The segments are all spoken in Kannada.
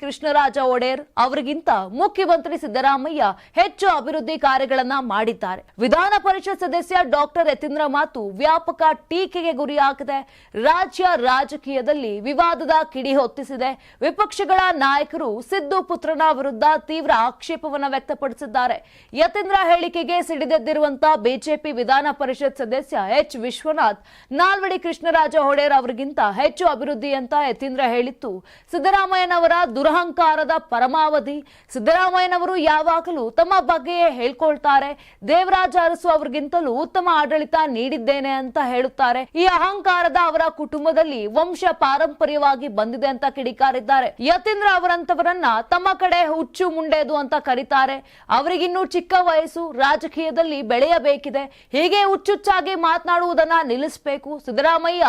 ಕೃಷ್ಣರಾಜ ಒಡೆಯರ್ ಅವರಿಗಿಂತ ಮುಖ್ಯಮಂತ್ರಿ ಸಿದ್ದರಾಮಯ್ಯ ಹೆಚ್ಚು ಅಭಿವೃದ್ಧಿ ಕಾರ್ಯಗಳನ್ನ ಮಾಡಿದ್ದಾರೆ. ವಿಧಾನ ಪರಿಷತ್ ಸದಸ್ಯ ಡಾಕ್ಟರ್ ಯತೀಂದ್ರ ಮಾತು ವ್ಯಾಪಕ ಟೀಕೆಗೆ ಗುರಿಯಾಗಿದೆ ರಾಜ್ಯ ರಾಜಕೀಯದಲ್ಲಿ ವಿವಾದದ ಕಿಡಿ ಹೊತ್ತಿಸಿದೆ. ವಿಪಕ್ಷಗಳ ನಾಯಕರು ಸಿದ್ದು ಪುತ್ರನ ವಿರುದ್ಧ ತೀವ್ರ ಆಕ್ಷೇಪವನ್ನು ವ್ಯಕ್ತಪಡಿಸಿದ್ದಾರೆ. ಯತೀಂದ್ರ ಹೇಳಿಕೆಗೆ ಸಿಡಿದೆದ್ದಿರುವಂತಹ ಬಿಜೆಪಿ ವಿಧಾನ ಪರಿಷತ್ ಸದಸ್ಯ ಎಚ್ ವಿಶ್ವನಾಥ್ ನಾಲ್ವಡಿ ಕೃಷ್ಣರಾಜ ಒಡೆಯರ್ ಅವರಿಗಿಂತ ಹೆಚ್ಚು ಅಭಿವೃದ್ಧಿ ಅಂತ ಯತೀಂದ್ರ ಹೇಳಿತ್ತು. ಸಿದ್ದರಾಮಯ್ಯನವರ ದುರಹಂಕಾರದ ಪರಮಾವಧಿ. ಸಿದ್ದರಾಮಯ್ಯನವರು ಯಾವಾಗಲೂ ತಮ್ಮ ಬಗ್ಗೆಯೇ ಹೇಳ್ಕೊಳ್ತಾರೆ. ದೇವರಾಜ ಅರಸು ಅವರಿಗಿಂತಲೂ ಉತ್ತಮ ಆಡಳಿತ ನೀಡಿದ್ದೇನೆ ಅಂತ ಹೇಳುತ್ತಾರೆ. ಈ ಅಹಂಕಾರದ ಅವರ ಕುಟುಂಬದಲ್ಲಿ ವಂಶ ಪಾರಂಪರ್ಯವಾಗಿ ಬಂದಿದೆ ಅಂತ ಕಿಡಿಕಾರಿದ್ದಾರೆ. ಯತೀಂದ್ರ ಅವರಂತವರನ್ನ ತಮ್ಮ ಕಡೆ ಹುಚ್ಚು ಮುಂಡೇದು ಅಂತ ಕರೀತಾರೆ. ಅವರಿಗಿನ್ನೂ ಚಿಕ್ಕ ವಯಸ್ಸು ರಾಜಕೀಯದಲ್ಲಿ ಬೆಳೆಯಬೇಕಿದೆ. ಹೀಗೆ ಹುಚ್ಚುಚ್ಚಾಗಿ ಮಾತನಾಡುವುದನ್ನ ನಿಲ್ಲಿಸಬೇಕು. ಸಿದ್ದರಾಮಯ್ಯ,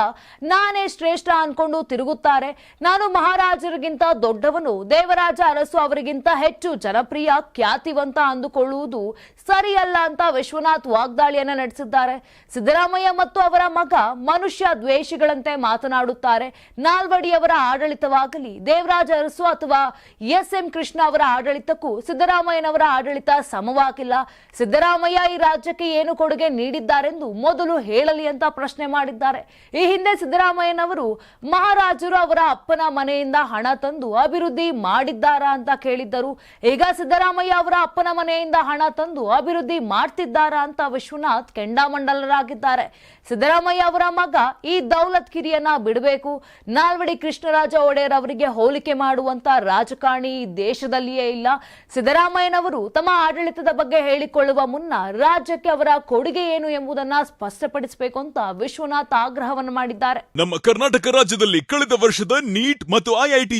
ನಾನೇ ಶ್ರೇಷ್ಠ ಅನ್ಕೊಂಡು ತಿರುಗುತ್ತಾರೆ. ನಾನು ಮಹಾರಾಜರಿಗಿಂತ ದೊಡ್ಡವನು. ದೇವರಾಜ ಅರಸು ಅವರಿಗಿಂತ ಹೆಚ್ಚು ಜನಪ್ರಿಯ, ಖ್ಯಾತಿವಂತ ಅಂದುಕೊಳ್ಳುವುದು ಸರಿಯಲ್ಲ ಅಂತ ವಿಶ್ವನಾಥ್ ವಾಗ್ದಾಳಿಯನ್ನ ನಡೆಸಿದ್ದಾರೆ. ಸಿದ್ದರಾಮಯ್ಯ ಮತ್ತು ಅವರ ಮಗ ಮನುಷ್ಯ ದ್ವೇಷಿಗಳಂತೆ ಮಾತನಾಡುತ್ತಾರೆ. ನಾಲ್ವಡಿಯವರ ಆಡಳಿತವಾಗಲಿ, ದೇವರಾಜ ಅರಸು ಅಥವಾ ಎಸ್ ಎಂ ಕೃಷ್ಣ ಅವರ ಆಡಳಿತಕ್ಕೂ ಸಿದ್ದರಾಮಯ್ಯನವರ ಆಡಳಿತ ಸಮವಾಗಿಲ್ಲ. ಸಿದ್ದರಾಮಯ್ಯ ಈ ರಾಜ್ಯಕ್ಕೆ ಏನು ಕೊಡುಗೆ ನೀಡಿದ್ದಾರೆಂದು ಮೊದಲು ಹೇಳಲಿ ಅಂತ ಪ್ರಶ್ನೆ ಮಾಡಿದ್ದಾರೆ. ಈ ಹಿಂದೆ ಸಿದ್ದರಾಮಯ್ಯನವರು ಮಹಾರಾಜರು ಅವರ ಅಪ್ಪನ ಮನೆಯಿಂದ ಹಣ ತಂದು ಅಭಿವೃದ್ಧಿ ಮಾಡಿದ್ದಾರಾ ಅಂತ ಕೇಳಿದ್ದರು. ಈಗ ಸಿದ್ದರಾಮಯ್ಯ ಅವರ ಅಪ್ಪನ ಮನೆಯಿಂದ ಹಣ ತಂದು ಅಭಿವೃದ್ಧಿ ಮಾಡ್ತಿದ್ದಾರಾ ಅಂತ ವಿಶ್ವನಾಥ್ ಕೆಂಡಾಮಂಡಲರಾಗಿದ್ದಾರೆ. ಸಿದ್ದರಾಮಯ್ಯ ಅವರ ಮಗ ಈ ದೌಲತ್ ಕಿರಿಯನ್ನ ಬಿಡಬೇಕು. ನಾಲ್ವಡಿ ಕೃಷ್ಣರಾಜ ಒಡೆಯರ್ ಅವರಿಗೆ ಹೋಲಿಕೆ ಮಾಡುವಂತ ರಾಜಕಾರಣಿ ದೇಶದಲ್ಲಿಯೇ ಇಲ್ಲ. ಸಿದ್ದರಾಮಯ್ಯನವರು ತಮ್ಮ ಆಡಳಿತದ ಬಗ್ಗೆ ಹೇಳಿಕೊಳ್ಳುವ ಮುನ್ನ ರಾಜ್ಯಕ್ಕೆ ಅವರ ಕೊಡುಗೆ ಏನು ಎಂಬುದನ್ನ ಸ್ಪಷ್ಟಪಡಿಸಬೇಕು ಅಂತ ವಿಶ್ವನಾಥ್ ಆಗ್ರಹವನ್ನು ಮಾಡಿದ್ದಾರೆ. ನಮ್ಮ ಕರ್ನಾಟಕ ರಾಜ್ಯದಲ್ಲಿ ಕಳೆದ ವರ್ಷದ ನೀಟ್ ಮತ್ತು ಐಐಟಿ